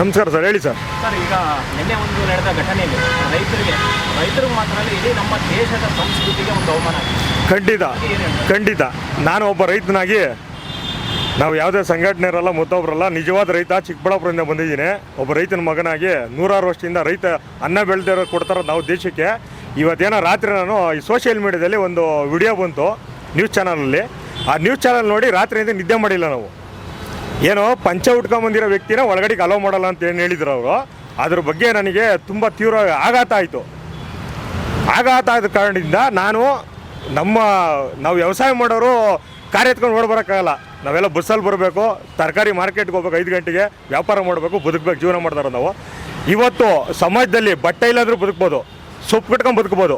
ನಮಸ್ಕಾರ ಸರ್ ಹೇಳಿ sir. Sir ಈಗ ನಿನ್ನೆ ಒಂದು ನಡೆದ ಘಟನೆಯಲ್ಲಿ ರೈತರಿಗೆ ರೈತರಿಗೆ ಮಾತ್ರ ಇಡೀ ನಮ್ಮ ದೇಶದ ಸಂಸ್ಕೃತಿಗೆ ಒಂದು ಅವಮಾನ. ಖಂಡಿತ ಖಂಡಿತ. ನಾನು ಒಬ್ಬ ರೈತನಾಗಿ ನಾವು ಯಾವುದೇ ಸಂಘಟನೆರಲ್ಲ ಮತ್ತೊಬ್ಬರಲ್ಲ ನಿಜವಾದ ರೈತ ಚಿಕ್ಕಬಳ್ಳಾಪುರದಿಂದ ಬಂದಿದ್ದೀನಿ. ಒಬ್ಬ ರೈತನ ಮಗನಾಗಿ ನೂರಾರು ವರ್ಷದಿಂದ ರೈತ ಅನ್ನ ಬೆಳೆದಿರೋ ಕೊಡ್ತಾರ ನಾವು ದೇಶಕ್ಕೆ. ಇವತ್ತೇನೋ ರಾತ್ರಿ ನಾನು ಈ ಸೋಷಿಯಲ್ ಮೀಡಿಯಾದಲ್ಲಿ ಒಂದು ವಿಡಿಯೋ ಬಂತು ನ್ಯೂಸ್ ಚಾನಲಲ್ಲಿ ಆ ನ್ಯೂಸ್ ಚಾನಲ್ ನೋಡಿ ರಾತ್ರಿಯಿಂದ ನಿದ್ದೆ ಮಾಡಿಲ್ಲ ನಾವು. ಏನೋ ಪಂಚ ಉಟ್ಕೊಂಬಂದಿರೋ ವ್ಯಕ್ತಿನ ಒಳಗಡೆಗೆ ಅಲೋ ಮಾಡಲ್ಲ ಅಂತ ಏನು ಹೇಳಿದ್ರು ಅವರು. ಅದ್ರ ಬಗ್ಗೆ ನನಗೆ ತುಂಬ ತೀವ್ರ ಆಘಾತ ಆಯಿತು. ಆಘಾತ ಆದ ಕಾರಣದಿಂದ ನಾನು ನಮ್ಮ, ನಾವು ವ್ಯವಸಾಯ ಮಾಡೋರು ಕಾರ್ಯ ಎತ್ಕೊಂಡು ಓಡ್ಬರೋಕ್ಕಾಗಲ್ಲ ನಾವೆಲ್ಲ ಬಸ್ಸಲ್ಲಿ ಬರಬೇಕು, ತರಕಾರಿ ಮಾರ್ಕೆಟ್ಗೆ ಹೋಗ್ಬೇಕು ಐದು ಗಂಟೆಗೆ, ವ್ಯಾಪಾರ ಮಾಡಬೇಕು, ಬದುಕಬೇಕು, ಜೀವನ ಮಾಡ್ತಾರೆ ನಾವು. ಇವತ್ತು ಸಮಾಜದಲ್ಲಿ ಬಟ್ಟೆ ಇಲ್ಲಾದರೂ ಬದುಕ್ಬೋದು, ಸೊಪ್ಪು ಕಟ್ಕೊಂಡು ಬದುಕ್ಬೋದು.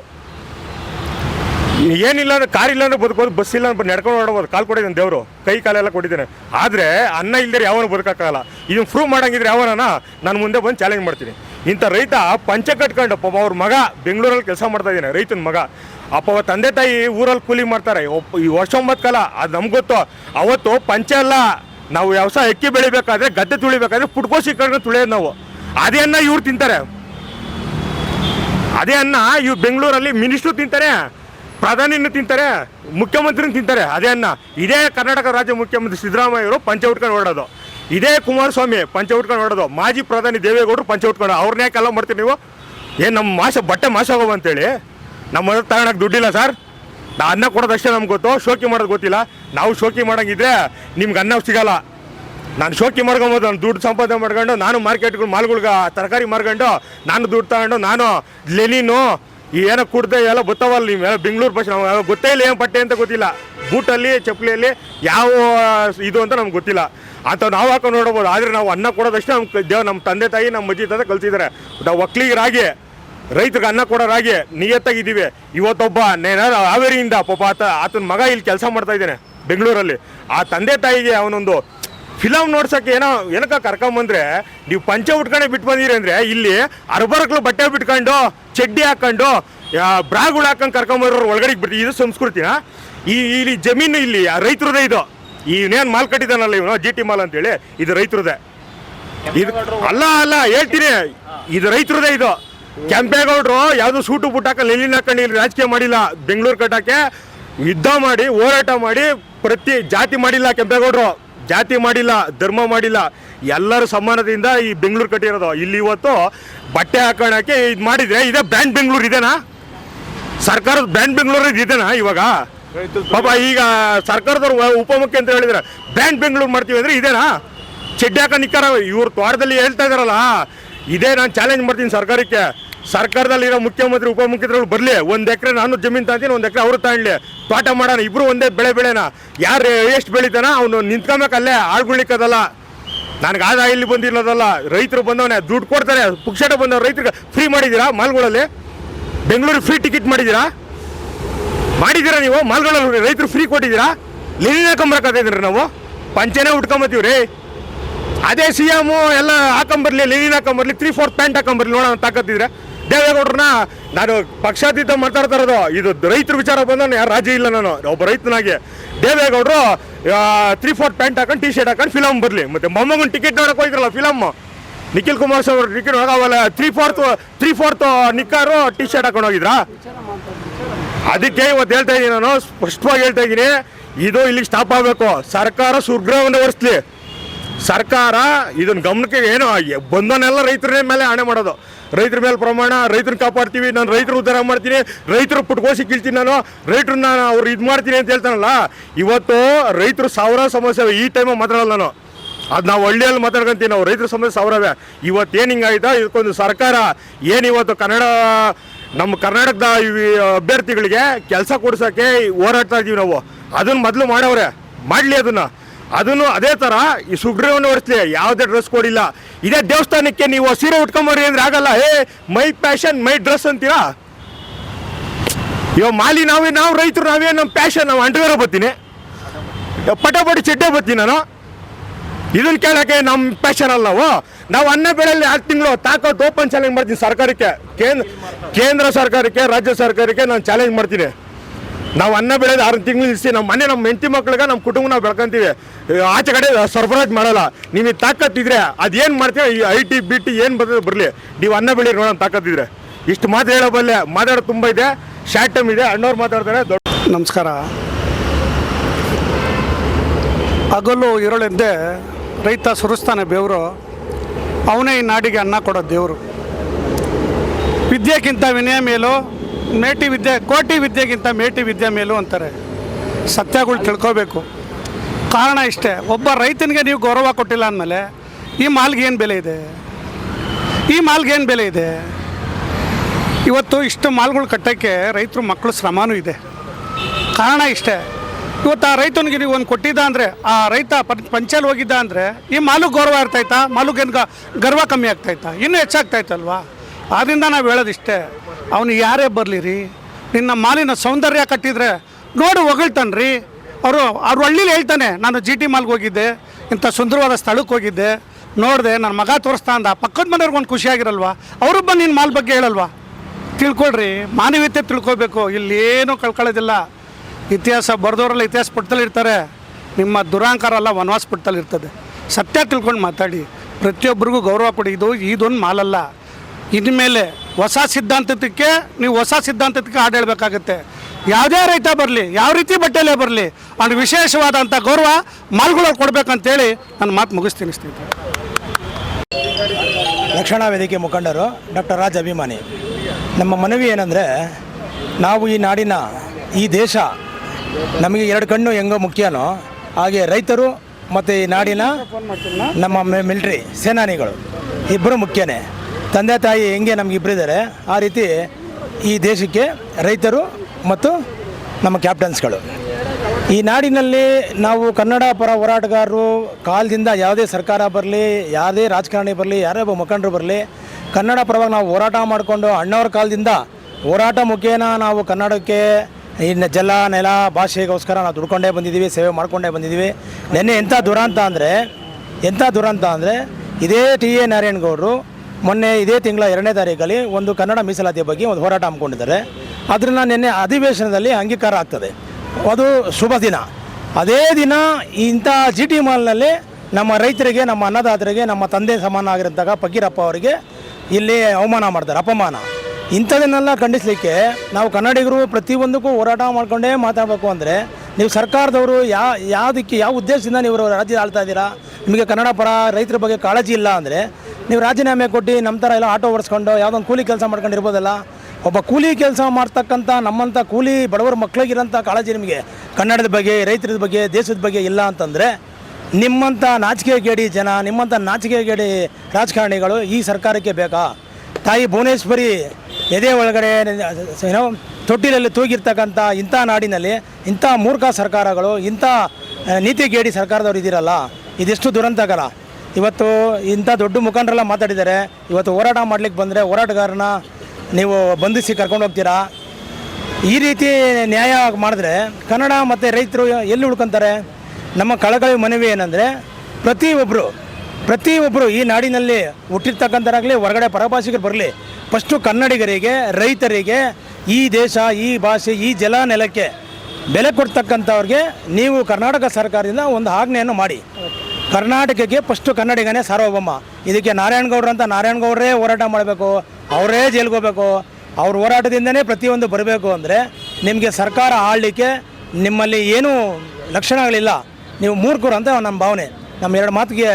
ಏನಿಲ್ಲ ಅಂದ್ರೆ ಕಾರ್ ಇಲ್ಲ ಅಂದ್ರೆ ಬದುಕೋದು, ಬಸ್ ಇಲ್ಲ ಅಂದ್ರೆ ನಡ್ಕೊಂಡು ಓಡಬಹುದು ಕಾಲು ಕೊಟ್ಟಿದ್ದಾನೆ ದೇವರು. ಕೈ ಕಾಲೆಲ್ಲ ಕೊಟ್ಟಿದ್ದಾನೆ. ಆದರೆ ಅನ್ನ ಇಲ್ದರೆ ಯಾವನು ಬದುಕಕ್ಕಾಗಲ್ಲ. ಇದನ್ನು ಪ್ರೂವ್ ಮಾಡಂಗಿದ್ರೆ ಯಾವನ ನಾನು ಮುಂದೆ ಬಂದು ಚಾಲೆಂಜ್ ಮಾಡ್ತೀನಿ. ಇಂಥ ರೈತ ಪಂಚ ಕಟ್ಕೊಂಡು ಪಾಪ ಅವ್ರ ಮಗ ಬೆಂಗಳೂರಲ್ಲಿ ಕೆಲಸ ಮಾಡ್ತಾ ಇದ್ದೀನಿ, ರೈತನ ಮಗ. ಅಪ್ಪ ಅವ ತಂದೆ ತಾಯಿ ಊರಲ್ಲಿ ಕೂಲಿ ಮಾಡ್ತಾರೆ. ಈ ವರ್ಷ ಒಂಬತ್ತು ಕಾಲ, ಅದು ನಮ್ಗೆ ಗೊತ್ತು. ಅವತ್ತು ಪಂಚ ಅಲ್ಲ. ನಾವು ವ್ಯವಸಾಯ ಅಕ್ಕಿ ಬೆಳಿಬೇಕಾದ್ರೆ, ಗದ್ದೆ ತುಳಿಬೇಕಾದ್ರೆ ಪುಟ್ಕೋಸಿ ಕಡೆ ತುಳಿಯೋದು ನಾವು. ಅದೇ ಅನ್ನ ಇವ್ರು ತಿಂತಾರೆ. ಅದೇ ಅನ್ನ ಇವ್ರು ಬೆಂಗಳೂರಲ್ಲಿ ಮಿನಿಸ್ಟ್ರು ತಿಂತಾರೆ. ಪ್ರಧಾನಿನೂ ತಿಂತಾರೆ, ಮುಖ್ಯಮಂತ್ರಿನೂ ತಿಂತಾರೆ. ಅದೇ ಅನ್ನ. ಇದೇ ಕರ್ನಾಟಕ ರಾಜ್ಯ ಮುಖ್ಯಮಂತ್ರಿ ಸಿದ್ದರಾಮಯ್ಯ ಅವರು ಪಂಚ ಉಟ್ಕೊಂಡು ಹೊಡೋದು ಇದೇ ಕುಮಾರಸ್ವಾಮಿ ಪಂಚ ಉಟ್ಕೊಂಡು ಓಡೋದು ಮಾಜಿ ಪ್ರಧಾನಿ ದೇವೇಗೌಡರು ಪಂಚ ಉಟ್ಕೊಂಡು, ಅವ್ರನ್ನ ಯಾಕೆಲ್ಲ ಮಾಡ್ತೀರಿ ನೀವು? ಏನು ನಮ್ಮ ಮಾಸ ಬಟ್ಟೆ ಮಾಸ ಅಂತೇಳಿ. ನಮ್ಮ ಹತ್ರ ತಗೊಳಕ್ಕೆ ದುಡ್ಡಿಲ್ಲ ಸರ್. ನಾ ಅನ್ನ ಕೊಡೋದಷ್ಟೇ ನಮ್ಗೆ ಗೊತ್ತು. ಶೋಕಿ ಮಾಡೋದು ಗೊತ್ತಿಲ್ಲ. ನಾವು ಶೋಕಿ ಮಾಡೋಂಗಿದ್ರೆ ನಿಮ್ಗೆ ಅನ್ನ ಸಿಗಲ್ಲ. ನಾನು ಶೋಕಿ ಮಾಡ್ಕೊಬೋದು. ನಾನು ದುಡ್ಡು ಸಂಪಾದನೆ ಮಾಡ್ಕೊಂಡು, ನಾನು ಮಾರ್ಕೆಟ್ಗಳು ಮಾಲ್ಗಳ್ಗೆ ತರಕಾರಿ ಮಾರ್ಕೊಂಡು, ನಾನು ದುಡ್ಡು ತಗೊಂಡು, ನಾನು ಲೆನಿನು ಏನೋ ಕುಡ್ದೆ ಎಲ್ಲ ಗೊತ್ತವಲ್ಲ ನೀವು ಎಲ್ಲ ಬೆಂಗಳೂರು ಭಾಷೆ ನಮ್ಗೆ ಗೊತ್ತೇ ಇಲ್ಲ, ಏನು ಪಟ್ಟೆ ಅಂತ ಗೊತ್ತಿಲ್ಲ. ಬೂಟಲ್ಲಿ, ಚಪ್ಪಲಿಯಲ್ಲಿ ಯಾವ ಇದು ಅಂತ ನಮ್ಗೆ ಗೊತ್ತಿಲ್ಲ. ಅಂತ ನಾವು ಹಾಕೊಂಡು ನೋಡ್ಬೋದು, ಆದರೆ ನಾವು ಅನ್ನ ಕೊಡೋದಷ್ಟೇ ನಮ್ಮ ದೇವ ನಮ್ಮ ತಂದೆ ತಾಯಿ ನಮ್ಮ ಮಜ್ಜಿ ತಂದೆ ಕಲ್ತಿದ್ದಾರೆ ನಾವು ಒಕ್ಲಿಗರಾಗಿ, ರೈತರಿಗೆ ಅನ್ನ ಕೊಡೋರಾಗಿ ನಿಯತ್ತಾಗಿದ್ದೀವಿ. ಇವತ್ತೊಬ್ಬ ನೇನಾದ್ರು ಹಾವೇರಿಯಿಂದ ಪಾಪ ಆತ ಆತನ ಮಗ ಇಲ್ಲಿ ಕೆಲಸ ಮಾಡ್ತಾ ಇದ್ದಾನೆ ಬೆಂಗಳೂರಲ್ಲಿ. ಆ ತಂದೆ ತಾಯಿಗೆ ಅವನೊಂದು ಫಿಲಮ್ ನೋಡ್ಸಕ್ಕೆ ಏನೋ, ಏನಕ್ಕ ಕರ್ಕೊಂಬಂದ್ರೆ, ನೀವು ಪಂಚ ಉಟ್ಕೊಂಡೆ ಬಿಟ್ಟು ಬಂದಿರಿ ಅಂದ್ರೆ, ಇಲ್ಲಿ ಅರ್ಬರ್ಕ್ಳು ಬಟ್ಟೆ ಬಿಟ್ಕೊಂಡು, ಚಡ್ಡಿ ಹಾಕೊಂಡು ಬ್ರಾಗಳು ಹಾಕೊಂಡು ಕರ್ಕೊಂಬರೋರು ಒಳಗಡೆ ಬಿಟ್ಟು ಇದು ಸಂಸ್ಕೃತಿನ? ಈ, ಇಲ್ಲಿ ಜಮೀನು ಇಲ್ಲಿ ರೈತರದೇ ಇದು. ಇವನೇನು ಮಾಲ್ ಕಟ್ಟಿದಾನಲ್ಲ ಇವನು, ಜಿ ಟಿ ಮಾಲ್ ಅಂತೇಳಿ, ಇದು ರೈತರದೇ. ಇದು ಅಲ್ಲ ಅಲ್ಲ, ಹೇಳ್ತೀನಿ. ಇದು ರೈತರದೇ ಇದು. ಕೆಂಪೇಗೌಡರು ಯಾವುದು ಸೂಟು ಬುಟ್ಟಾಕ ಹಾಕ ಲೆಲಿನ್ ಹಾಕೊಂಡು ಇಲ್ಲಿ ರಾಜಕೀಯ ಮಾಡಿಲ್ಲ, ಬೆಂಗಳೂರು ಕಟ್ಟಕ್ಕೆ, ಯುದ್ಧ ಮಾಡಿ, ಹೋರಾಟ ಮಾಡಿ, ಪ್ರತಿ ಜಾತಿ ಮಾಡಿಲ್ಲ ಕೆಂಪೇಗೌಡರು. ಜಾತಿ ಮಾಡಿಲ್ಲ, ಧರ್ಮ ಮಾಡಿಲ್ಲ, ಎಲ್ಲರೂ ಸಮಾನದಿಂದ ಈ ಬೆಂಗಳೂರು ಕಟ್ಟಿರೋದು. ಇಲ್ಲಿ ಇವತ್ತು ಬಟ್ಟೆ ಹಾಕೋಣಕ್ಕೆ ಇದು ಮಾಡಿದ್ರೆ ಇದೇ ಬ್ರ್ಯಾಂಡ್ ಬೆಂಗಳೂರು ಇದೇನಾ? ಸರ್ಕಾರದ ಬ್ರ್ಯಾಂಡ್ ಬೆಂಗಳೂರು ಇದೇನಾ ಇವಾಗ? ಪಾಪ ಈಗ ಸರ್ಕಾರದವ್ರು ಉಪಮುಖ್ಯ ಅಂತ ಹೇಳಿದ್ರೆ ಬ್ರ್ಯಾಂಡ್ ಬೆಂಗಳೂರು ಮಾಡ್ತೀವಿ ಅಂದ್ರೆ ಇದೇನಾ? ಚೆಡ್ಡಿ ಹಾಕೋ ನಿಕ್ಕಾರ ಇವ್ರ ತೋಟದಲ್ಲಿ ಹೇಳ್ತಾ ಇದಾರಲ್ಲ. ಇದೇ ನಾನು ಚಾಲೆಂಜ್ ಮಾಡ್ತೀನಿ ಸರ್ಕಾರಕ್ಕೆ. ಸರ್ಕಾರದಲ್ಲಿರೋ ಮುಖ್ಯಮಂತ್ರಿ ಉಪಮುಖ್ಯಮಂತ್ರಿಗಳು ಬರಲಿ. ಒಂದು ಎಕರೆ ನಾನು ಜಮೀನು ತಾಂತೀನಿ ಒಂದು ಎಕರೆ ಅವರು ತಾಂಡ್ಲಿ. ತೋಟ ಮಾಡೋಣ ಇಬ್ಬರು ಒಂದೇ ಬೆಳೆ ಬೆಳೆನ. ಯಾರು ಎಷ್ಟು ಬೆಳಿತಾನ, ಅವನು ನಿಂತ್ಕೊಬೇಕಲ್ಲೇ ಆಳ್ಗೊಳ್ಳಿಕ್ಕದಲ್ಲ. ನನಗೆ ಆದಾಯ ಇಲ್ಲಿ ಬಂದಿರೋದಲ್ಲ, ರೈತರು ಬಂದವನೇ, ದುಡ್ಡು ಕೊಡ್ತಾರೆ. ಪುಕ್ಷಟ ಬಂದವ್ರು ರೈತರಿಗೆ ಫ್ರೀ ಮಾಡಿದ್ದೀರಾ ಮಾಲ್ಗಳಲ್ಲಿ? ಬೆಂಗಳೂರಿಗೆ ಫ್ರೀ ಟಿಕೆಟ್ ಮಾಡಿದ್ದೀರಾ ಮಾಡಿದ್ದೀರಾ ನೀವು? ಮಾಲ್ಗಳಲ್ಲಿ ರೈತರು ಫ್ರೀ ಕೊಟ್ಟಿದ್ದೀರಾ ಲೆನಿನ್ ಹಾಕೊಂಬರಕ್ಕಾಗ್ತಿದ್ರಿ ನಾವು? ಪಂಚೆನೇ ಉಟ್ಕೊಂಬತ್ತೀವಿ ರೀ ಅದೇ ಸಿ ಎಂ ಎಲ್ಲ ಹಾಕೊಂಬರ್ಲಿ ಲೆನಿನ್ ಹಾಕೊಂಬರ್ಲಿ ತ್ರೀ ಫೋರ್ತ್ ಪ್ಯಾಂಟ್ ಹಾಕೊಂಬರ್ಲಿ ನೋಡೋಣ ತಾಕತ್ತಿದ್ರೆ. ದೇವೇಗೌಡ್ರನ್ನ ನಾನು ಪಕ್ಷಾತೀತ ಮಾತಾಡ್ತಾ ಇರೋದು. ಇದು ರೈತರ ವಿಚಾರ ಬಂದ ಯಾರು ರಾಜಿ ಇಲ್ಲ ನಾನು. ಒಬ್ಬ ರೈತನಾಗಿ ದೇವೇಗೌಡರು ತ್ರೀ ಫೋರ್ತ್ ಪ್ಯಾಂಟ್ ಹಾಕೊಂಡು ಟಿ ಶರ್ಟ್ ಹಾಕೊಂಡು ಫಿಲಮ್ ಬರಲಿ. ಮತ್ತೆ ಮೊಮ್ಮಗನ ಟಿಕೆಟ್ ನೋಡಕ್ ಹೋಗಿದ್ರಲ್ಲ ಫಿಲಮ್ ನಿಖಿಲ್ ಕುಮಾರಸ್ವಾಮಿ ಅವ್ರ ಟಿಕೆಟ್ ಹೋಗವಲ್ಲ ತ್ರೀ ಫೋರ್ತ್ ತ್ರೀ ಫೋರ್ತ್ ನಿಕ್ಕಾರು ಟಿ ಶರ್ಟ್ ಹಾಕೊಂಡು ಹೋಗಿದ್ರಾ? ಅದಕ್ಕೆ ಇವತ್ತು ಹೇಳ್ತಾ ಇದ್ದೀನಿ ನಾನು. ಸ್ಪಷ್ಟವಾಗಿ ಹೇಳ್ತಾ ಇದ್ದೀನಿ. ಇದು ಇಲ್ಲಿಗೆ ಸ್ಟಾಪ್ ಆಗಬೇಕು. ಸರ್ಕಾರ ಸುಗ್ರಹವನ್ನು ಹೊರಿಸ್ಲಿ ಸರ್ಕಾರ ಇದನ್ನ ಗಮನಕ್ಕೆ ಏನು ಬಂದನೆಲ್ಲ ರೈತರ ಮೇಲೆ ಹಣೆ ಮಾಡೋದು. ರೈತರ ಮೇಲೆ ಪ್ರಮಾಣ, ರೈತರನ್ನ ಕಾಪಾಡ್ತೀವಿ, ನಾನು ರೈತರು ಉದ್ಧಾರ ಮಾಡ್ತೀನಿ, ರೈತರು ಪುಟ್ಕೋಸಿ ಕೀಳ್ತೀನಿ ನಾನು, ರೈತರನ್ನ ಅವ್ರು ಇದು ಮಾಡ್ತೀನಿ ಅಂತ ಹೇಳ್ತಾನಲ್ಲ, ಇವತ್ತು ರೈತರು ಸಾವಿರಾರು ಸಮಸ್ಯೆ ಈ ಟೈಮಲ್ಲಿ ಮಾತಾಡಲ್ಲ ನಾನು. ಅದು ನಾವು ಹಳ್ಳಿಯಲ್ಲಿ ಮಾತಾಡ್ಕೊಂತೀವಿ ನಾವು, ರೈತರ ಸಮಸ್ಯೆ ಸಾವಿರವೇ. ಇವತ್ತು ಏನು ಹಿಂಗಾಯ್ತಾ ಇದಕ್ಕೊಂದು ಸರ್ಕಾರ, ಏನು ಇವತ್ತು ಕನ್ನಡ, ನಮ್ಮ ಕರ್ನಾಟಕದ ಅಭ್ಯರ್ಥಿಗಳಿಗೆ ಕೆಲಸ ಕೊಡ್ಸೋಕ್ಕೆ ಹೋರಾಡ್ತಾ ಇದ್ದೀವಿ ನಾವು. ಅದನ್ನು ಮೊದಲು ಮಾಡವ್ರೆ. ಮಾಡಲಿ ಅದನ್ನ. ಅದನ್ನು ಅದೇ ಥರ ಈ ಸುಗ್ರೀವನ್ನ ಹೊರಿಸ್ಲಿ, ಯಾವುದೇ ಡ್ರೆಸ್ ಕೊಡಿಲ್ಲ. ಇದೇ ದೇವಸ್ಥಾನಕ್ಕೆ ನೀವು ಸೀರೆ ಉಟ್ಕೊಂಬರಿ ಅಂದ್ರೆ ಆಗಲ್ಲ. ಏ ಮೈ ಪ್ಯಾಷನ್ ಮೈ ಡ್ರೆಸ್ ಅಂತೀರಾ? ಇವಾಗ ಮಾಲಿ ನಾವೇ, ನಾವು ರೈತರು, ನಾವೇ ನಮ್ಮ ಪ್ಯಾಷನ್ ನಾವು ಅಂಡರ್ವೇರ್ ಬರ್ತೀನಿ. ಪಟಾಪಟಿ ಚಡ್ಡೆ ಬರ್ತೀನಿ ನಾನು. ಇದನ್ನ ಕೇಳಕ್ಕೆ ನಮ್ಮ ಪ್ಯಾಷನ್ ಅಲ್ಲ ನಾವು. ನಾವು ಅನ್ನ ಬೆಳೆಯಲ್ಲಿ ಆರು ತಿಂಗಳು ತಾಕತ್ತು ಓಪನ್ ಚಾಲೆಂಜ್ ಮಾಡ್ತೀನಿ ಸರ್ಕಾರಕ್ಕೆ. ಕೇಂದ್ರ ಕೇಂದ್ರ ಸರ್ಕಾರಕ್ಕೆ, ರಾಜ್ಯ ಸರ್ಕಾರಕ್ಕೆ ನಾನು ಚಾಲೆಂಜ್ ಮಾಡ್ತೀನಿ. ನಾವು ಅನ್ನ ಬೆಳೆದು ಆರು ತಿಂಗಳು ಇಳಿಸಿ ನಮ್ಮ ಮನೆ ನಮ್ಮ ಹೆಂಡತಿ ಮಕ್ಳಿಗೆ ನಮ್ಮ ಕುಟುಂಬ ನಾವು ಬೆಳ್ಕೊಂತೀವಿ. ಆಚೆ ಕಡೆ ಸರಬರಾಜ್ ಮಾಡಲ್ಲ. ನಿಮಗೆ ತಾಕತ್ತಿದ್ರೆ ಅದೇನು ಮಾಡ್ತೀವಿ ಈ ಐ ಟಿ ಬಿ ಟಿ ಏನು ಬರ್ತದೆ ಬರಲಿ. ನೀವು ಅನ್ನ ಬೆಳಿ ನೋಡೋಣ ತಾಕತ್ತಿದ್ರೆ ಇಷ್ಟು ಮಾತು ಹೇಳಬಲ್ಲೆ. ಮಾತಾಡೋದು ತುಂಬ ಇದೆ. ಶಾರ್ಟ್ ಟೈಮ್ ಇದೆ. ಅಣ್ಣವ್ರು ಮಾತಾಡ್ತಾರೆ. ದೊಡ್ಡ ನಮಸ್ಕಾರ. ಹಗಲು ಇರಳೆದ್ದೆ ರೈತ ಸುರಿಸ್ತಾನೆ ಬೇವರು. ಅವನೇ ಈ ನಾಡಿಗೆ ಅನ್ನ ಕೊಡೋ ದೇವರು. ವಿದ್ಯೆಗಿಂತ ವಿನಯ ಮೇಲು ಮೇಟಿ ವಿದ್ಯೆ, ಕೋಟಿ ವಿದ್ಯೆಗಿಂತ ಮೇಟಿ ವಿದ್ಯೆ ಮೇಲು ಅಂತಾರೆ. ಸತ್ಯಗಳು ತಿಳ್ಕೋಬೇಕು. ಕಾರಣ ಇಷ್ಟೇ, ಒಬ್ಬ ರೈತನಿಗೆ ನೀವು ಗೌರವ ಕೊಟ್ಟಿಲ್ಲ ಅಂದಮೇಲೆ ಈ ಮಾಲ್ಗೆ ಏನು ಬೆಲೆ ಇದೆ? ಈ ಮಾಲ್ಗೆ ಏನು ಬೆಲೆ ಇದೆ? ಇವತ್ತು ಇಷ್ಟು ಮಾಲ್ಗಳು ಕಟ್ಟೋಕ್ಕೆ ರೈತರು ಮಕ್ಕಳು ಶ್ರಮನೂ ಇದೆ. ಕಾರಣ ಇಷ್ಟೇ, ಇವತ್ತು ಆ ರೈತನಿಗೆ ನೀವು ಒಂದು ಕೊಟ್ಟಿದ್ದ ಅಂದರೆ, ಆ ರೈತ ಪಂ- ಪಂಚಾಲ್ ಹೋಗಿದ್ದ ಅಂದರೆ, ಈ ಮಾಲು ಗೌರವ ಇರ್ತಾಯ್ತಾ ಮಾಲುಗೇನು ಗರ್ವ ಕಮ್ಮಿ ಆಗ್ತಾಯ್ತಾ ಇನ್ನೂ ಹೆಚ್ಚಾಗ್ತಾಯ್ತಲ್ವಾ ಆದ್ದರಿಂದ ನಾವು ಹೇಳೋದಿಷ್ಟೇ ಅವನು ಯಾರೇ ಬರಲಿ ರೀ ನಿನ್ನ ಮಾಲಿನ ಸೌಂದರ್ಯ ಕಟ್ಟಿದರೆ ನೋಡು ಹೊಗಳ್ತಾನೆ ಅವರು, ಅವ್ರ ಹಳ್ಳಿಲಿ ಹೇಳ್ತಾನೆ, ನಾನು ಜಿ ಟಿ ಮಾಲ್ಗೆ ಹೋಗಿದ್ದೆ, ಇಂಥ ಸುಂದರವಾದ ಸ್ಥಳಕ್ಕೆ ಹೋಗಿದ್ದೆ. ನೋಡಿದೆ ನನ್ನ ಮಗ ತೋರಿಸ್ತಾ ಅಂದ ಪಕ್ಕದ ಮನೆಯವ್ರಿಗೆ ಒಂದು ಖುಷಿಯಾಗಿರಲ್ವಾ ಅವರು ಬಂದು ನಿನ್ನ ಮಾಲ್ ಬಗ್ಗೆ ಹೇಳಲ್ವಾ? ತಿಳ್ಕೊಳ್ರಿ, ಮಾನವೀಯತೆ ತಿಳ್ಕೊಬೇಕು, ಇಲ್ಲೇನೂ ಕಳ್ಕೊಳ್ಳೋದಿಲ್ಲ. ಇತಿಹಾಸ ಬರೆದವರೆಲ್ಲ ಇತಿಹಾಸ ಪುಟ್ಟದಲ್ಲಿ ಇರ್ತಾರೆ. ನಿಮ್ಮ ದುರಾಂಕಾರ ಎಲ್ಲ ವನವಾಸ ಪುಟ್ಟದಲ್ಲಿ ಇರ್ತದೆ. ಸತ್ಯ ತಿಳ್ಕೊಂಡು ಮಾತಾಡಿ. ಪ್ರತಿಯೊಬ್ಬರಿಗೂ ಗೌರವ ಕೊಡಿ. ಇದು, ಇದೊಂದು ಮಾಲಲ್ಲ. ಇನ್ಮೇಲೆ ಹೊಸ ಸಿದ್ಧಾಂತಕ್ಕೆ, ನೀವು ಹೊಸ ಸಿದ್ಧಾಂತಕ್ಕೆ ಹಾಡು ಹೇಳಬೇಕಾಗತ್ತೆ. ಯಾವುದೇ ರೈತ ಬರಲಿ, ಯಾವ ರೀತಿ ಬಟ್ಟೆಯಲ್ಲೇ ಬರಲಿ ಅವ್ನಿಗೆ ವಿಶೇಷವಾದಂಥ ಗೌರವ ಮಾಲ್ಗಳವ್ರು ಕೊಡಬೇಕಂತೇಳಿ ನನ್ನ ಮಾತು ಮುಗಿಸ್ತೀನಿ ಸ್ನೇಹಿತರೆ. ರಕ್ಷಣಾ ವೇದಿಕೆ ಮುಖಂಡರು, ಡಾಕ್ಟರ್ ರಾಜ್ ಅಭಿಮಾನಿ, ನಮ್ಮ ಮನವಿ ಏನಂದರೆ, ನಾವು ಈ ನಾಡಿನ, ಈ ದೇಶ ನಮಗೆ ಎರಡು ಕಣ್ಣು ಹೆಂಗೋ ಮುಖ್ಯನೋ, ಹಾಗೆ ರೈತರು ಮತ್ತು ಈ ನಾಡಿನ ನಮ್ಮ ಮಿಲ್ಟ್ರಿ ಸೇನಾನಿಗಳು, ಇಬ್ಬರು ಮುಖ್ಯನೇ. ತಂದೆ ತಾಯಿ ಹೆಂಗೆ ನಮ್ಗೆ ಇಬ್ಬರಿದ್ದಾರೆ ಆ ರೀತಿ ಈ ದೇಶಕ್ಕೆ ರೈತರು ಮತ್ತು ನಮ್ಮ ಕ್ಯಾಪ್ಟನ್ಸ್ಗಳು. ಈ ನಾಡಿನಲ್ಲಿ ನಾವು ಕನ್ನಡ ಪರ ಹೋರಾಟಗಾರರು, ಕಾಲದಿಂದ ಯಾವುದೇ ಸರ್ಕಾರ ಬರಲಿ, ಯಾವುದೇ ರಾಜಕಾರಣಿ ಬರಲಿ, ಯಾರೇ ಒಬ್ಬ ಮುಖಂಡರು ಬರಲಿ, ಕನ್ನಡ ಪರವಾಗಿ ನಾವು ಹೋರಾಟ ಮಾಡಿಕೊಂಡು ಅಣ್ಣವ್ರ ಕಾಲದಿಂದ ಹೋರಾಟ ಮುಖೇನ ನಾವು ಕನ್ನಡಕ್ಕೆ ಇನ್ನು ಜಲ, ನೆಲ, ಭಾಷೆಗೋಸ್ಕರ ನಾವು ದುಡ್ಕೊಂಡೇ ಬಂದಿದ್ದೀವಿ, ಸೇವೆ ಮಾಡ್ಕೊಂಡೇ ಬಂದಿದ್ದೀವಿ. ನೆನ್ನೆ ಎಂಥ ದುರಂತ ಅಂದರೆ, ಎಂಥ ದುರಂತ ಅಂದರೆ, ಇದೇ ಟಿ ಎ ನಾರಾಯಣಗೌಡರು ಮೊನ್ನೆ ಇದೇ ತಿಂಗಳ ಎರಡನೇ ತಾರೀಕಲ್ಲಿ ಒಂದು ಕನ್ನಡ ಮೀಸಲಾತಿಯ ಬಗ್ಗೆ ಒಂದು ಹೋರಾಟ ಹಮ್ಮಿಕೊಂಡಿದ್ದಾರೆ. ಅದನ್ನು ನಿನ್ನೆ ಅಧಿವೇಶನದಲ್ಲಿ ಅಂಗೀಕಾರ ಆಗ್ತದೆ. ಅದು ಶುಭ ದಿನ. ಅದೇ ದಿನ ಇಂಥ ಜಿ ಟಿ ಮಾಲ್ನಲ್ಲಿ ನಮ್ಮ ರೈತರಿಗೆ, ನಮ್ಮ ಅನ್ನದಾತರಿಗೆ, ನಮ್ಮ ತಂದೆ ಸಮಾನ ಆಗಿರತಕ್ಕ ಫಕೀರಪ್ಪ ಅವರಿಗೆ ಇಲ್ಲಿ ಅವಮಾನ ಮಾಡ್ತಾರೆ, ಅಪಮಾನ. ಇಂಥದನ್ನೆಲ್ಲ ಖಂಡಿಸಲಿಕ್ಕೆ ನಾವು ಕನ್ನಡಿಗರು ಪ್ರತಿಯೊಂದಕ್ಕೂ ಹೋರಾಟ ಮಾಡಿಕೊಂಡೇ ಮಾತಾಡಬೇಕು ಅಂದರೆ ನೀವು ಸರ್ಕಾರದವರು ಯಾ, ಯಾವುದಕ್ಕೆ, ಯಾವ ಉದ್ದೇಶದಿಂದ ನೀವು ರಾಜ್ಯ ಆಳ್ತಾ ಇದ್ದೀರಾ? ನಿಮಗೆ ಕನ್ನಡ ಪರ ರೈತರ ಬಗ್ಗೆ ಕಾಳಜಿ ಇಲ್ಲ ಅಂದರೆ ನೀವು ರಾಜೀನಾಮೆ ಕೊಟ್ಟು ನಮ್ಮ ಥರ ಎಲ್ಲ ಆಟೋ ಓಡಿಸ್ಕೊಂಡು ಯಾವುದೊಂದು ಕೂಲಿ ಕೆಲಸ ಮಾಡ್ಕೊಂಡಿರ್ಬೋದಲ್ಲ? ಒಬ್ಬ ಕೂಲಿ ಕೆಲಸ ಮಾಡ್ತಕ್ಕಂಥ ನಮ್ಮಂಥ ಕೂಲಿ ಬಡವರ ಮಕ್ಕಳಿಗಿರೋಂಥ ಕಾಳಜಿ ನಿಮಗೆ ಕನ್ನಡದ ಬಗ್ಗೆ ರೈತರ ಬಗ್ಗೆ, ದೇಶದ ಬಗ್ಗೆ ಇಲ್ಲ ಅಂತಂದರೆ ನಿಮ್ಮಂಥ ನಾಚಿಕೆ ಗೇಡಿ ಜನ, ನಿಮ್ಮಂಥ ನಾಚಿಕೆ ಗೇಡಿ ರಾಜಕಾರಣಿಗಳು ಈ ಸರ್ಕಾರಕ್ಕೆ ಬೇಕಾ? ತಾಯಿ ಭುವನೇಶ್ವರಿ ಎದೆ ಒಳಗಡೆ ಏನೋ ತೊಟ್ಟಿಲಲ್ಲಿ ತೂಗಿರ್ತಕ್ಕಂಥ ಇಂಥ ನಾಡಿನಲ್ಲಿ ಇಂಥ ಮೂರ್ಖ ಸರ್ಕಾರಗಳು, ಇಂಥ ನೀತಿ ಗೇಡಿ ಸರ್ಕಾರದವ್ರು ಇದ್ದೀರಲ್ಲ ಇದೆಷ್ಟು ದುರಂತಕರ ಇವತ್ತು ಇಂಥ ದೊಡ್ಡ ಮುಖಂಡರೆಲ್ಲ ಮಾತಾಡಿದ್ದಾರೆ. ಇವತ್ತು ಹೋರಾಟ ಮಾಡ್ಲಿಕ್ಕೆ ಬಂದರೆ ಹೋರಾಟಗಾರನ ನೀವು ಬಂಧಿಸಿ ಕರ್ಕೊಂಡು ಹೋಗ್ತೀರಾ? ಈ ರೀತಿ ನ್ಯಾಯ ಮಾಡಿದ್ರೆ ಕನ್ನಡ ಮತ್ತು ರೈತರು ಎಲ್ಲಿ ಉಳ್ಕೊತಾರೆ? ನಮ್ಮ ಕಳಕಳಿ ಮನವಿ ಏನಂದರೆ ಪ್ರತಿಯೊಬ್ಬರು ಪ್ರತಿಯೊಬ್ಬರು ಈ ನಾಡಿನಲ್ಲಿ ಹುಟ್ಟಿರ್ತಕ್ಕಂಥರಾಗಲಿ ಹೊರಗಡೆ ಪರಭಾಷಿಗರು ಬರಲಿ ಫಸ್ಟು ಕನ್ನಡಿಗರಿಗೆ, ರೈತರಿಗೆ ಈ ದೇಶ, ಈ ಭಾಷೆ, ಈ ಜಲ ನೆಲಕ್ಕೆ ಬೆಲೆ ಕೊಡ್ತಕ್ಕಂಥವ್ರಿಗೆ ನೀವು ಕರ್ನಾಟಕ ಸರ್ಕಾರದಿಂದ ಒಂದು ಆಜ್ಞೆಯನ್ನು ಮಾಡಿ. ಕರ್ನಾಟಕಕ್ಕೆ ಫಸ್ಟ್ ಕನ್ನಡಿಗನೇ ಸಾರ್ವಭೌಮ. ಇದಕ್ಕೆ ನಾರಾಯಣಗೌಡ್ರು ಅಂತ ನಾರಾಯಣಗೌಡರೇ ಹೋರಾಟ ಮಾಡಬೇಕು. ಅವರೇ ಜೈಲ್ಗೆ ಹೋಗ್ಬೇಕು. ಅವ್ರ ಹೋರಾಟದಿಂದನೇ ಪ್ರತಿಯೊಂದು ಬರಬೇಕು ಅಂದರೆ ನಿಮಗೆ ಸರ್ಕಾರ ಆಳಲಿಕ್ಕೆ ನಿಮ್ಮಲ್ಲಿ ಏನೂ ಲಕ್ಷಣಗಳಿಲ್ಲ ನೀವು ಮೂರ್ಖರು ಅಂತ ನಮ್ಮ ಭಾವನೆ. ನಮ್ಮ ಎರಡು ಮಾತಿಗೆ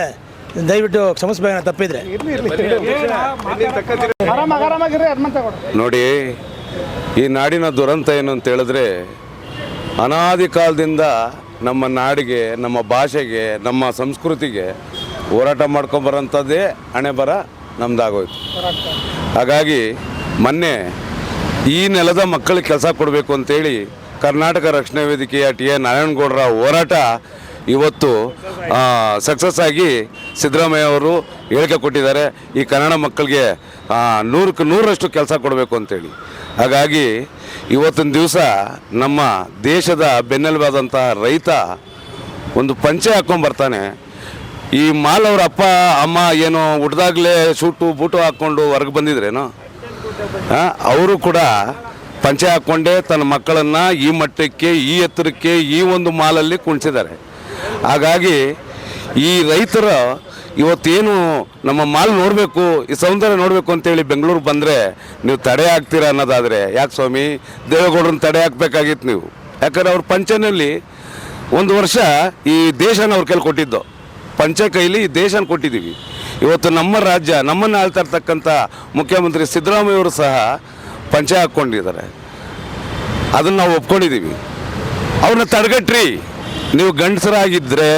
ದಯವಿಟ್ಟು ಕ್ಷಮಿಸ್ಬೇಕು ತಪ್ಪಿದ್ರೆ. ನೋಡಿ ಈ ನಾಡಿನ ದುರಂತ ಏನು ಅಂತ ಹೇಳಿದ್ರೆ ಅನಾದಿ ಕಾಲದಿಂದ ನಮ್ಮ ನಾಡಿಗೆ, ನಮ್ಮ ಭಾಷೆಗೆ, ನಮ್ಮ ಸಂಸ್ಕೃತಿಗೆ ಹೋರಾಟ ಮಾಡ್ಕೊಂಬರೋಂಥದ್ದೇ ಹಣೆ ಬರ ನಮ್ದಾಗೋಯ್ತು. ಹಾಗಾಗಿ ಮೊನ್ನೆ ಈ ನೆಲದ ಮಕ್ಕಳಿಗೆ ಕೆಲಸ ಕೊಡಬೇಕು ಅಂತೇಳಿ ಕರ್ನಾಟಕ ರಕ್ಷಣಾ ವೇದಿಕೆಯ ಟಿ ಎ ನಾರಾಯಣಗೌಡರ ಹೋರಾಟ ಇವತ್ತು ಸಕ್ಸಸ್ ಆಗಿ ಸಿದ್ದರಾಮಯ್ಯ ಅವರು ಹೇಳಿಕೆ ಕೊಟ್ಟಿದ್ದಾರೆ, ಈ ಕನ್ನಡ ಮಕ್ಕಳಿಗೆ ನೂರಕ್ಕೆ ನೂರರಷ್ಟು ಕೆಲಸ ಕೊಡಬೇಕು ಅಂತೇಳಿ. ಹಾಗಾಗಿ ಇವತ್ತಿನ ದಿವಸ ನಮ್ಮ ದೇಶದ ಬೆನ್ನೆಲುಬಾದಂತಹ ರೈತ ಒಂದು ಪಂಚೆ ಹಾಕ್ಕೊಂಬರ್ತಾನೆ ಈ ಮಾಲ್ ಅವ್ರ ಅಪ್ಪ, ಅಮ್ಮ ಏನೋ ಹುಟ್ಟದಾಗಲೇ ಸೂಟು ಬೂಟು ಹಾಕ್ಕೊಂಡು ಹೊರಗೆ ಬಂದಿದ್ರೇನೋ? ಅವರು ಕೂಡ ಪಂಚೆ ಹಾಕ್ಕೊಂಡೇ ತನ್ನ ಮಕ್ಕಳನ್ನು ಈ ಮಟ್ಟಕ್ಕೆ, ಈ ಎತ್ತರಕ್ಕೆ, ಈ ಒಂದು ಮಾಲಲ್ಲಿ ಕುಣಿಸಿದ್ದಾರೆ. ಹಾಗಾಗಿ ಈ ರೈತರ ಇವತ್ತೇನು ನಮ್ಮ ಮಾಲ್ ನೋಡಬೇಕು, ಈ ಸೌಂದರ್ಯ ನೋಡಬೇಕು ಅಂತೇಳಿ ಬೆಂಗಳೂರು ಬಂದರೆ ನೀವು ತಡೆ ಆಗ್ತೀರಾ ಅನ್ನೋದಾದರೆ, ಯಾಕೆ ಸ್ವಾಮಿ? ದೇವೇಗೌಡರನ್ನ ತಡೆ ಹಾಕ್ಬೇಕಾಗಿತ್ತು ನೀವು. ಯಾಕಂದ್ರೆ ಅವ್ರ ಪಂಚನಲ್ಲಿ ಒಂದು ವರ್ಷ ಈ ದೇಶನ ಅವ್ರ ಕೈಲಿ ಕೊಟ್ಟಿದ್ದು. ಪಂಚ ಕೈಲಿ ಈ ದೇಶನ ಕೊಟ್ಟಿದ್ದೀವಿ. ಇವತ್ತು ನಮ್ಮ ರಾಜ್ಯ, ನಮ್ಮನ್ನು ಆಳ್ತಾ ಇರ್ತಕ್ಕಂಥ ಮುಖ್ಯಮಂತ್ರಿ ಸಿದ್ದರಾಮಯ್ಯವರು ಸಹ ಪಂಚ ಹಾಕ್ಕೊಂಡಿದ್ದಾರೆ. ಅದನ್ನು ನಾವು ಒಪ್ಕೊಂಡಿದ್ದೀವಿ. ಅವ್ರನ್ನ ತಡೆಗಟ್ರಿ. ನೀವು ಗಂಡಸರಾಗಿದ್ದರೆ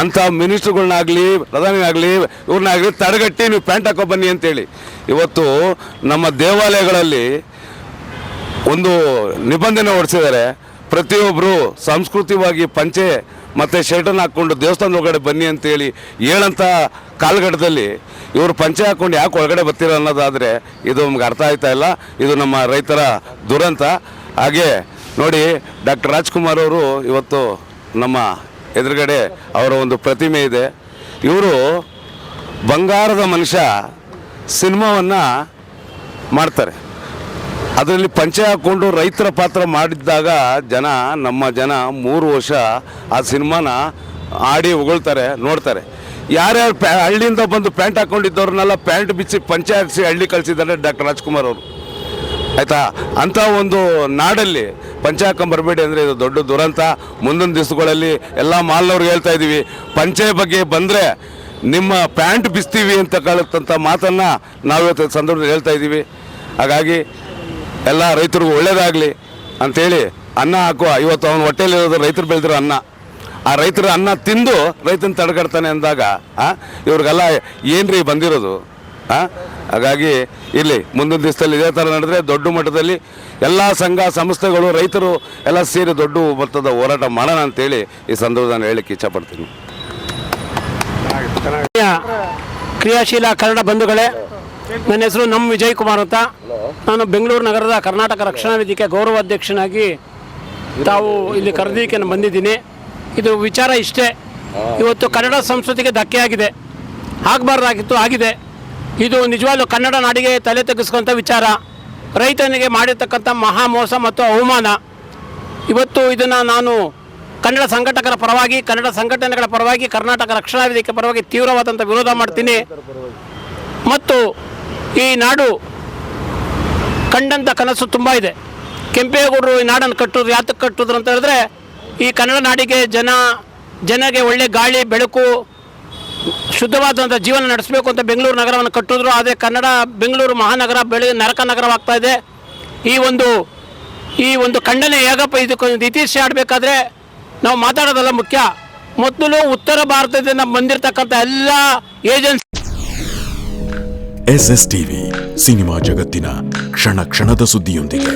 ಅಂಥ ಮಿನಿಸ್ಟ್ರುಗಳ್ನಾಗಲಿ ಪ್ರಧಾನಿಯಾಗಲಿ, ಇವ್ರನ್ನಾಗಲಿ ತಡೆಗಟ್ಟಿ ನೀವು ಪ್ಯಾಂಟ್ ಹಾಕೋ ಬನ್ನಿ ಅಂತೇಳಿ. ಇವತ್ತು ನಮ್ಮ ದೇವಾಲಯಗಳಲ್ಲಿ ಒಂದು ನಿಬಂಧನೆ ಹೊಡಿಸಿದ್ದಾರೆ ಪ್ರತಿಯೊಬ್ಬರು ಸಾಂಸ್ಕೃತಿಕವಾಗಿ ಪಂಚೆ ಮತ್ತು ಶರ್ಟನ್ನು ಹಾಕ್ಕೊಂಡು ದೇವಸ್ಥಾನದ ಒಳಗಡೆ ಬನ್ನಿ ಅಂತೇಳಿ ಹೇಳಂಥ ಕಾಲಘಟ್ಟದಲ್ಲಿ ಇವರು ಪಂಚೆ ಹಾಕ್ಕೊಂಡು ಯಾಕೆ ಒಳಗಡೆ ಬರ್ತೀರ ಅನ್ನೋದಾದರೆ ಇದು ನಮ್ಗೆ ಅರ್ಥ ಆಯ್ತಾ ಇಲ್ಲ. ಇದು ನಮ್ಮ ರೈತರ ದುರಂತ. ಹಾಗೆ ನೋಡಿ ಡಾಕ್ಟರ್ ರಾಜ್ಕುಮಾರ್ ಅವರು ಇವತ್ತು ನಮ್ಮ ಎದುರುಗಡೆ ಅವರ ಒಂದು ಪ್ರತಿಮೆ ಇದೆ. ಇವರು ಬಂಗಾರದ ಮನುಷ್ಯ ಸಿನಿಮಾವನ್ನು ಮಾಡ್ತಾರೆ. ಅದರಲ್ಲಿ ಪಂಚೆ ಹಾಕ್ಕೊಂಡು ರೈತರ ಪಾತ್ರ ಮಾಡಿದ್ದಾಗ ಜನ, ನಮ್ಮ ಜನ ಮೂರು ವರ್ಷ ಆ ಸಿನಿಮಾನ ಆಡಿ ಹೊಗಳ್ತಾರೆ ನೋಡ್ತಾರೆ. ಯಾರ್ಯಾರು ಪ್ಯಾ, ಹಳ್ಳಿಯಿಂದ ಬಂದು ಪ್ಯಾಂಟ್ ಹಾಕ್ಕೊಂಡಿದ್ದವ್ರನ್ನೆಲ್ಲ ಪ್ಯಾಂಟ್ ಬಿಚ್ಚಿ ಪಂಚೆ ಹಾಕಿಸಿ ಹಳ್ಳಿ ಕಳಿಸಿದ್ದಾರೆ ಡಾಕ್ಟರ್ ರಾಜ್ಕುಮಾರ್ ಅವರು. ಆಯಿತಾ? ಅಂಥ ಒಂದು ನಾಡಲ್ಲಿ ಪಂಚೆ ಬರಬೇಡಿ ಅಂದರೆ ಇದು ದೊಡ್ಡ ದುರಂತ. ಮುಂದಿನ ದಿವಸಗಳಲ್ಲಿ ಎಲ್ಲ ಮಾಲ್ನವ್ರಿಗೆ ಹೇಳ್ತಾ ಇದ್ದೀವಿ. ಪಂಚೆ ಬಗ್ಗೆ ಬಂದರೆ ನಿಮ್ಮ ಪ್ಯಾಂಟ್ ಬಿಸ್ತೀವಿ ಅಂತ ಕಳತಂಥ ಮಾತನ್ನು ನಾವಿವತ್ತು ಸಂದರ್ಭದಲ್ಲಿ ಹೇಳ್ತಾ ಇದ್ದೀವಿ. ಹಾಗಾಗಿ ಎಲ್ಲ ರೈತರಿಗೂ ಒಳ್ಳೇದಾಗಲಿ ಅಂಥೇಳಿ ಅನ್ನ ಹಾಕುವ. ಇವತ್ತು ಅವನ ಹೊಟ್ಟೆಲಿರೋದು ರೈತರು ಬೆಳೆದಿರೋ ಅನ್ನ. ಆ ರೈತರ ಅನ್ನ ತಿಂದು ರೈತನ ತಡೆಗಡ್ತಾನೆ ಅಂದಾಗ ಇವ್ರಿಗೆಲ್ಲ ರೀ ಬಂದಿರೋದು? ಹಾಗಾಗಿ ಇಲ್ಲಿ ಮುಂದಿನ ದಿವಸದಲ್ಲಿ ಇದೇ ಥರ ನಡೆದ್ರೆ ದೊಡ್ಡ ಮಟ್ಟದಲ್ಲಿ ಎಲ್ಲ ಸಂಘ ಸಂಸ್ಥೆಗಳು, ರೈತರು ಎಲ್ಲ ಸೇರಿ ದೊಡ್ಡ ಮೊತ್ತದ ಹೋರಾಟ ಮಾಡೋಣ ಅಂತೇಳಿ ಈ ಸಂದರ್ಭದಲ್ಲಿ ಹೇಳಕ್ಕೆ ಇಚ್ಛಪಡ್ತೀನಿ. ಕ್ರಿಯಾಶೀಲ ಕನ್ನಡ ಬಂಧುಗಳೇ, ನನ್ನ ಹೆಸರು ನಮ್ಮ ವಿಜಯ್ ಕುಮಾರ್ ಅಂತ. ನಾನು ಬೆಂಗಳೂರು ನಗರದ ಕರ್ನಾಟಕ ರಕ್ಷಣಾ ವೇದಿಕೆ ಗೌರವಾಧ್ಯಕ್ಷನಾಗಿ ತಾವು ಇಲ್ಲಿ ಕರೆದಿಕ್ಕೆ ನಾನು ಬಂದಿದ್ದೀನಿ. ಇದು ವಿಚಾರ ಇಷ್ಟೇ. ಇವತ್ತು ಕನ್ನಡ ಸಂಸ್ಕೃತಿಗೆ ಧಕ್ಕೆ ಆಗಿದೆ. ಆಗಬಾರ್ದಾಗಿತ್ತು, ಆಗಿದೆ. ಇದು ನಿಜವಾಗ್ಲೂ ಕನ್ನಡ ನಾಡಿಗೆ ತಲೆ ತಗ್ಗಿಸ್ಕೊಂಥ ವಿಚಾರ. ರೈತನಿಗೆ ಮಾಡಿರ್ತಕ್ಕಂಥ ಮಹಾ ಮೋಸ ಮತ್ತು ಅವಮಾನ. ಇವತ್ತು ಇದನ್ನು ನಾನು ಕನ್ನಡ ಸಂಘಟಕರ ಪರವಾಗಿ, ಕನ್ನಡ ಸಂಘಟನೆಗಳ ಪರವಾಗಿ, ಕರ್ನಾಟಕ ರಕ್ಷಣಾ ವೇದಿಕೆ ಪರವಾಗಿ ತೀವ್ರವಾದಂಥ ವಿರೋಧ ಮಾಡ್ತೀನಿ. ಮತ್ತು ಈ ನಾಡು ಕಂಡಂಥ ಕನಸು ತುಂಬ ಇದೆ. ಕೆಂಪೇಗೌಡರು ಈ ನಾಡನ್ನು ಕಟ್ಟೋದು ಯಾತಕ್ಕೆ ಕಟ್ಟೋದ್ರು ಅಂತ ಹೇಳಿದ್ರೆ, ಈ ಕನ್ನಡ ನಾಡಿಗೆ ಜನ, ಜನಗೆ ಒಳ್ಳೆ ಗಾಳಿ, ಬೆಳಕು ಶುದ್ಧವಾದಂಥ ಜೀವನ ನಡೆಸಬೇಕು ಅಂತ ಬೆಂಗಳೂರು ನಗರವನ್ನು ಕಟ್ಟಿದ್ರು. ಆದರೆ ಕನ್ನಡ ಬೆಂಗಳೂರು ಮಹಾನಗರ ಬೆಳೆ ನರಕ ನಗರವಾಗ್ತಾ ಇದೆ. ಈ ಒಂದು ಈ ಒಂದು ಖಂಡನೆ ಹೇಗಪ್ಪ ಇದಕ್ಕೊಂದು ಇತಿಹಾಸ ಆಡಬೇಕಾದ್ರೆ ನಾವು ಮಾತಾಡೋದಲ್ಲ ಮುಖ್ಯ. ಮೊದಲು ಉತ್ತರ ಭಾರತದಿಂದ ಬಂದಿರತಕ್ಕಂಥ ಎಲ್ಲ agency S S TV cinema ಜಗತ್ತಿನ ಕ್ಷಣ ಕ್ಷಣದ ಸುದ್ದಿಯೊಂದಿಗೆ.